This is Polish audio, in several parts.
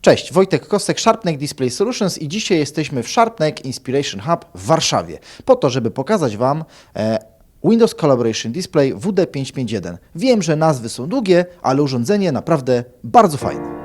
Cześć, Wojtek Kostek, SharpNeck Display Solutions i dzisiaj jesteśmy w SharpNeck Inspiration Hub w Warszawie po to, żeby pokazać Wam e, Windows Collaboration Display WD551. Wiem, że nazwy są długie, ale urządzenie naprawdę bardzo fajne.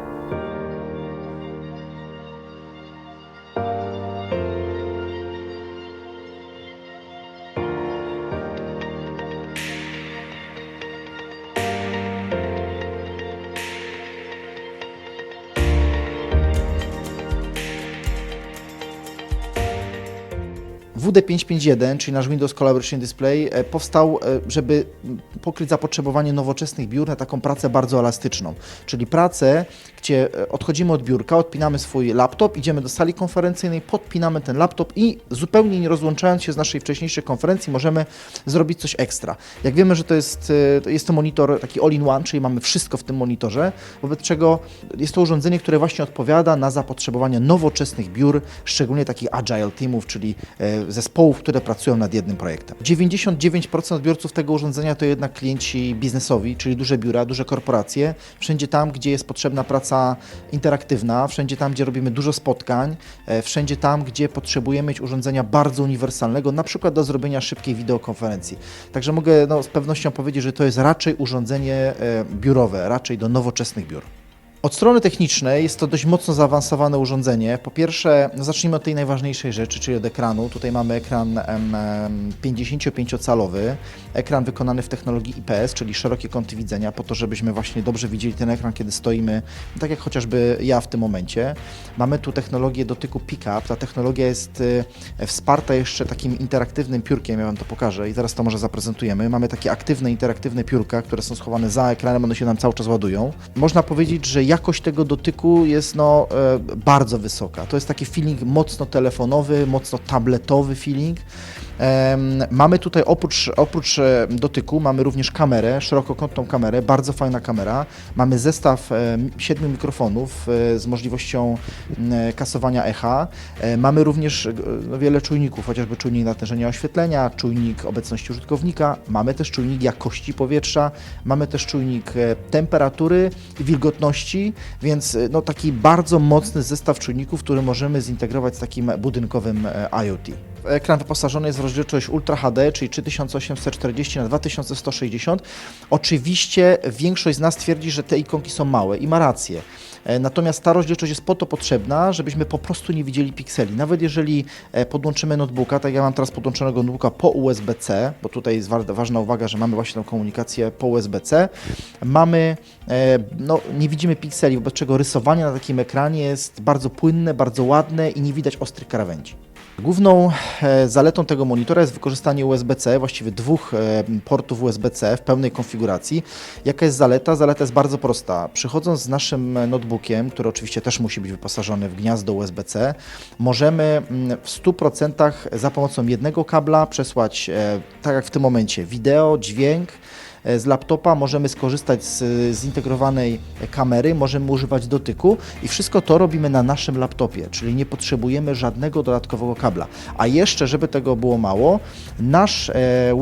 WD551, czyli nasz Windows Collaboration Display, e, powstał, e, żeby pokryć zapotrzebowanie nowoczesnych biur na taką pracę bardzo elastyczną. Czyli pracę, gdzie e, odchodzimy od biurka, odpinamy swój laptop, idziemy do sali konferencyjnej, podpinamy ten laptop i zupełnie nie rozłączając się z naszej wcześniejszej konferencji, możemy zrobić coś ekstra. Jak wiemy, że to jest, jest to monitor taki all-in-one, czyli mamy wszystko w tym monitorze, wobec czego jest to urządzenie, które właśnie odpowiada na zapotrzebowanie nowoczesnych biur, szczególnie takich agile teamów, czyli zespołów, które pracują nad jednym projektem. 99% odbiorców tego urządzenia to jednak klienci biznesowi, czyli duże biura, duże korporacje, wszędzie tam, gdzie jest potrzebna praca interaktywna, wszędzie tam, gdzie robimy dużo spotkań, e, wszędzie tam, gdzie potrzebujemy mieć urządzenia bardzo uniwersalnego, na przykład do zrobienia szybkiej wideokonferencji. Także mogę no, z pewnością powiedzieć, że to jest raczej urządzenie e, biurowe, raczej do nowoczesnych biur. Od strony technicznej jest to dość mocno zaawansowane urządzenie. Po pierwsze, no zacznijmy od tej najważniejszej rzeczy, czyli od ekranu. Tutaj mamy ekran em, em, 55-calowy, ekran wykonany w technologii IPS, czyli szerokie kąty widzenia, po to, żebyśmy właśnie dobrze widzieli ten ekran, kiedy stoimy, tak jak chociażby ja w tym momencie. Mamy tu technologię dotyku pick-up. Ta technologia jest y, wsparta jeszcze takim interaktywnym piórkiem, ja Wam to pokażę i zaraz to może zaprezentujemy. Mamy takie aktywne, interaktywne piórka, które są schowane za ekranem, one się nam cały czas ładują. Można powiedzieć, że jakość tego dotyku jest no, e, bardzo wysoka. To jest taki feeling mocno telefonowy, mocno tabletowy feeling. Mamy tutaj oprócz, oprócz e, dotyku, mamy również kamerę, szerokokątną kamerę, bardzo fajna kamera. Mamy zestaw e, siedmiu mikrofonów e, z możliwością kasowania echa. Mamy również no, wiele czujników, chociażby czujnik natężenia oświetlenia, czujnik obecności użytkownika. Mamy też czujnik jakości powietrza, mamy też czujnik temperatury wilgotności, więc no, taki bardzo mocny zestaw czujników, który możemy zintegrować z takim budynkowym IoT. Ekran wyposażony jest w rozdzielczość Ultra HD, czyli 3840 na 2160. Oczywiście większość z nas twierdzi, że te ikonki są małe i ma rację. E, Natomiast ta rozdzielczość jest po to potrzebna, żebyśmy po prostu nie widzieli pikseli. Nawet jeżeli e, podłączymy notebooka, tak ja mam teraz podłączonego notebooka po USB-C, bo tutaj jest wa- ważna uwaga, że mamy właśnie tą komunikację po USB-C, mamy, e, no nie widzimy pikseli, wobec czego rysowanie na takim ekranie jest bardzo płynne, bardzo ładne i nie widać ostrych krawędzi. Główną e, zaletą tego monitora jest wykorzystanie USB-C, właściwie dwóch e, portów USB-C w pełnej konfiguracji. Jaka jest zaleta? Zaleta jest bardzo prosta. Przychodząc z naszym notebookiem, który oczywiście też musi być wyposażony w gniazdo USB-C, możemy mm, w 100% za pomocą jednego kabla przesłać, e, tak jak w tym momencie, wideo, dźwięk, z laptopa, możemy skorzystać z zintegrowanej kamery, możemy używać dotyku i wszystko to robimy na naszym laptopie, czyli nie potrzebujemy żadnego dodatkowego kabla. A jeszcze, żeby tego było mało, nasz e,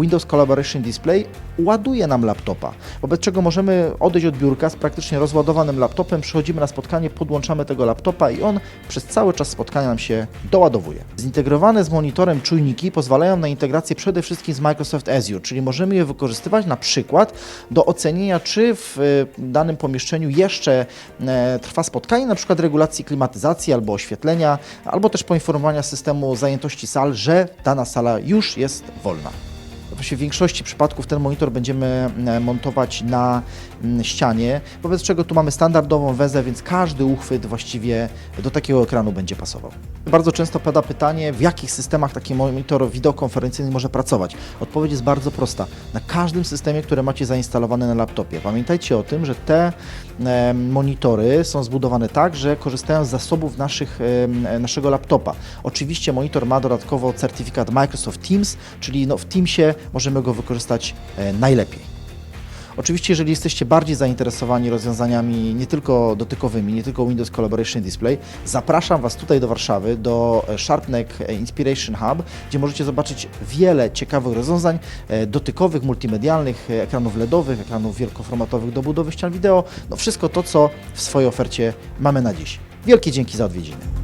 Windows Collaboration Display ładuje nam laptopa, wobec czego możemy odejść od biurka z praktycznie rozładowanym laptopem, przychodzimy na spotkanie, podłączamy tego laptopa i on przez cały czas spotkania nam się doładowuje. Zintegrowane z monitorem czujniki pozwalają na integrację przede wszystkim z Microsoft Azure, czyli możemy je wykorzystywać na przykład do ocenienia, czy w e, danym pomieszczeniu jeszcze e, trwa spotkanie, na przykład regulacji klimatyzacji albo oświetlenia, albo też poinformowania systemu zajętości sal, że dana sala już jest wolna. W większości przypadków ten monitor będziemy e, montować na mm, ścianie, wobec czego tu mamy standardową wezę, więc każdy uchwyt właściwie do takiego ekranu będzie pasował. Bardzo często pada pytanie, w jakich systemach taki monitor wideokonferencyjny może pracować. Odpowiedź jest bardzo prosta. Na każdym systemie, które macie zainstalowane na laptopie. Pamiętajcie o tym, że te e, monitory są zbudowane tak, że korzystają z zasobów naszych, e, naszego laptopa. Oczywiście monitor ma dodatkowo certyfikat Microsoft Teams, czyli no, w Teamsie możemy go wykorzystać e, najlepiej. Oczywiście, jeżeli jesteście bardziej zainteresowani rozwiązaniami nie tylko dotykowymi, nie tylko Windows Collaboration Display, zapraszam Was tutaj do Warszawy, do e, SharpNeck Inspiration Hub, gdzie możecie zobaczyć wiele ciekawych rozwiązań e, dotykowych, multimedialnych, e, ekranów LEDowych, ekranów wielkoformatowych do budowy ścian wideo, no wszystko to, co w swojej ofercie mamy na dziś. Wielkie dzięki za odwiedziny.